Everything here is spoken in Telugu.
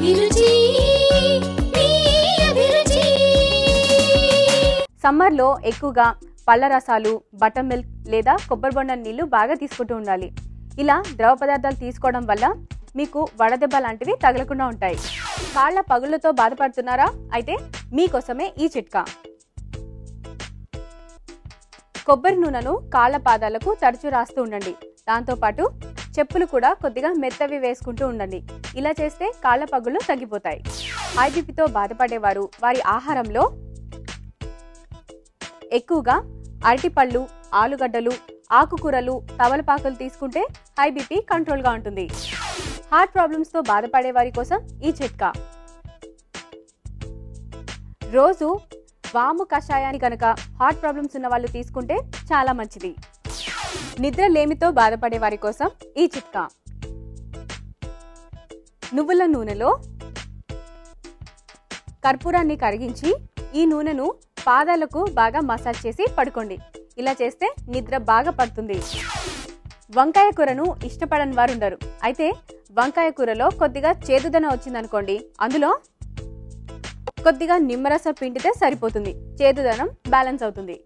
అభిరుచి సమ్మర్లో ఎక్కువగా పళ్ళ రసాలు బటర్ మిల్క్ లేదా కొబ్బరి బొండం నీళ్ళు బాగా తీసుకుంటూ ఉండాలి. ఇలా ద్రవ పదార్థాలు తీసుకోవడం వల్ల మీకు వడదెబ్బ లాంటివి తగలకుండా ఉంటాయి. కాళ్ళ పగుళ్ళతో బాధపడుతున్నారా? అయితే మీకోసమే ఈ చిట్కా. కొబ్బరి నూనెను కాళ్ళ పాదాలకు తరచూ రాస్తూ ఉండండి. దాంతోపాటు చెప్పులు కూడా కొద్దిగా మెత్తవి వేసుకుంటూ ఉండండి. ఇలా చేస్తే కాళ్ళ పగుళ్ళు తగ్గిపోతాయి. ఐబీపీతో బాధపడేవారు. వారి ఆహారంలో ఎక్కువగా అరటిపళ్ళు ఆలుగడ్డలు ఆకుకూరలు తవలపాకులు తీసుకుంటే హై బీపీ కంట్రోల్గా ఉంటుంది. హార్ట్ ప్రాబ్లమ్స్తో బాధపడే వారి కోసం ఈ చిట్కా. రోజు వాము కషాయాన్ని కనుక హార్ట్ ప్రాబ్లమ్స్ ఉన్న వాళ్ళు తీసుకుంటే చాలా మంచిది. నిద్ర లేమితో బాధపడే వారి కోసం ఈ చిట్కా. నువ్వుల నూనెలో కర్పూరాన్ని కరిగించి ఈ నూనెను పాదాలకు బాగా మసాజ్ చేసి పడుకోండి. ఇలా చేస్తే నిద్ర బాగా పడుతుంది. వంకాయ కూరను ఇష్టపడని వారు ఉండరు అయితే వంకాయ కూరలో కొద్దిగా చేదుదనం వచ్చిందనుకోండి అందులో కొద్దిగా నిమ్మరసం పిండితే సరిపోతుంది. చేదుదనం బ్యాలెన్స్ అవుతుంది.